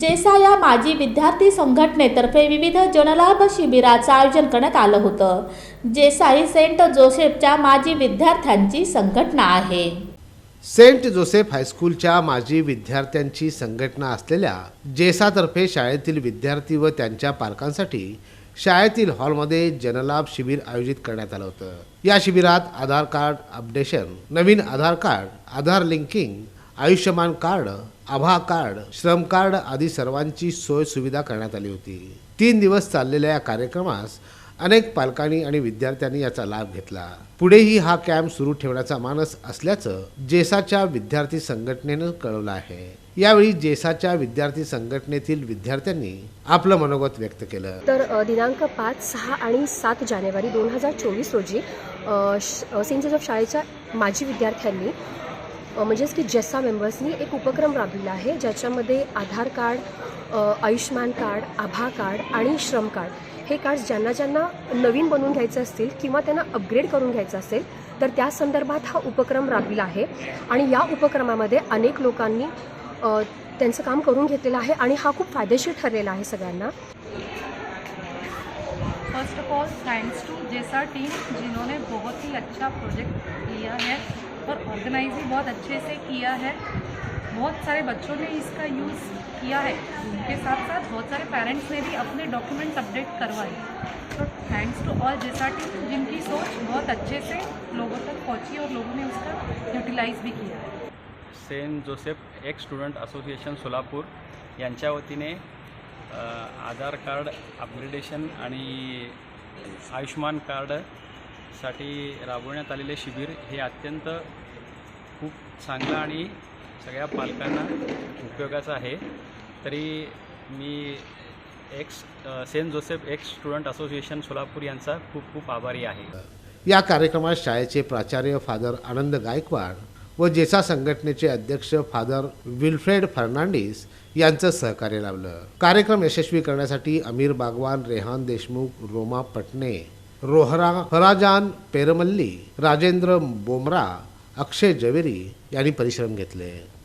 जेसा या माजी विद्यार्थी संघटनेतर्फे विविध जनलाभ शिबिराचं आयोजन करण्यात आलं होतं. जेसा ही सेंट जोसेफच्या माजी विद्यार्थ्यांची संघटना आहे. सेंट जोसेफ हायस्कूलच्या माजी विद्यार्थ्यांची संघटना असलेल्या जेसातर्फे शाळेतील विद्यार्थी व त्यांच्या पालकांसाठी शाळेतील हॉलमध्ये जनलाभ शिबिर आयोजित करण्यात आलं होतं. या शिबिरात आधार कार्ड अपडेशन नवीन Aadhaar card Aadhaar linking Ayushman card Abha card Shram card आदी सर्वांची सोय सुविधा करण्यात आली होती. तीन दिवस चाललेल्या या कार्यक्रमास अनेक पालकांनी आणि विद्यार्थ्यांनी याचा लाभ घेतला. पुढेही हा कॅम्प सुरू ठेवण्याचा मानस असल्याचं जेसाच्या विद्यार्थी संघटनेनं कळवलं आहे. यावेळी जेसाच्या विद्यार्थी संघटनेतील विद्यार्थ्यांनी आपलं मनोगत व्यक्त केलं. तर दिनांक पाच सहा आणि सात जानेवारी दोन हजार चोवीस रोजी सेंट जोसेफ शाळेच्या माजी विद्यार्थ्यांनी म्हणजेच की जेसा मेंबर्सनी एक उपक्रम राबविला आहे ज्याच्यामध्ये Aadhaar card Ayushman card Abha card आणि श्रम कार्ड हे कार्ड्स ज्यांना ज्यांना नवीन बनवून घ्यायचं असतील किंवा त्यांना अपग्रेड करून घ्यायचं असेल तर त्या संदर्भात हा उपक्रम राबविला आहे. आणि या उपक्रमामध्ये अनेक लोकांनी त्यांचं काम करून घेतलेलं आहे आणि हा खूप फायदेशीर ठरलेला आहे सगळ्यांना. First of all thanks to JESA team जिन्होंने बहुत ही अच्छा प्रोजेक्ट लिया है. और ऑर्गेनाइज भी बहुत अच्छे से किया है। बहुत सारे बच्चों ने इसका यूज़ किया है। उनके साथ साथ बहुत सारे पेरेंट्स ने भी अपने डॉक्यूमेंट्स अपडेट करवाए। तो thanks to all JESA team जिनकी सोच बहुत अच्छे से लोगों तक पहुँची और लोगों ने उसका यूटिलाइज भी किया। है Saint Joseph ex student association Solapur यांच्या वतीने आधार कार्ड अपग्रेडेशन आयुष्मान साठी राबवण्यात आलेले शिबिर हे अत्यंत खूप चांगलं आणि सगळ्या पालकांना उपयोगाचं आहे. तरी मी ex Saint Joseph ex student association Solapur यांचा खूप खूप आभारी आहे. या कार्यक्रमात शाळेचे प्राचार्य फादर आनंद गायकवाड व जेसा संघटनेचे अध्यक्ष फादर विल्फ्रेड फर्नांडिस यांचं सहकार्य लाभलं. कार्यक्रम यशस्वी करण्यासाठी अमीर बागवान रेहान देशमुख रोमा पटणे रोहरा फराजान पेरमल्ली राजेंद्र बोमरा अक्षय जवेरी यांनी परिश्रम घेतले.